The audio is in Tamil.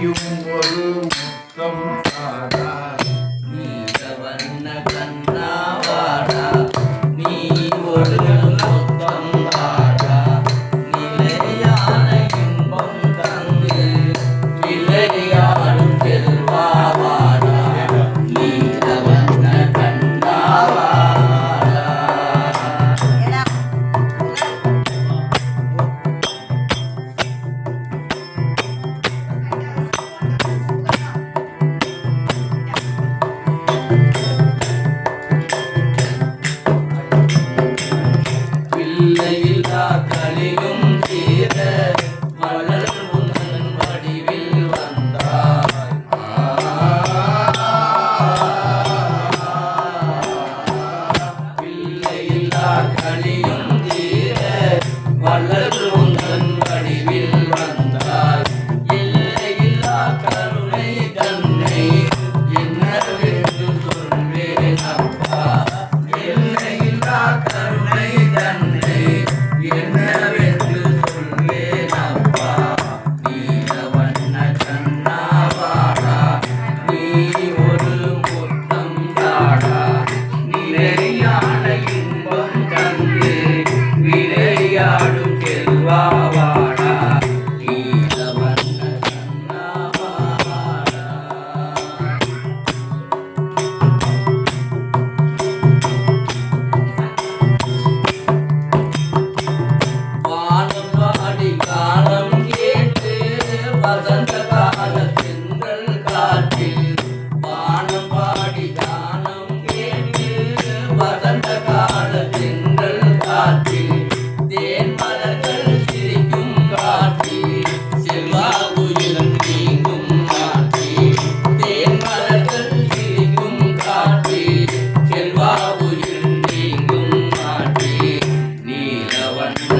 ஒரு முத்தம் தாடா கண்ணாவாடா நீ ஒரு பிள்ளையில்லா Amen.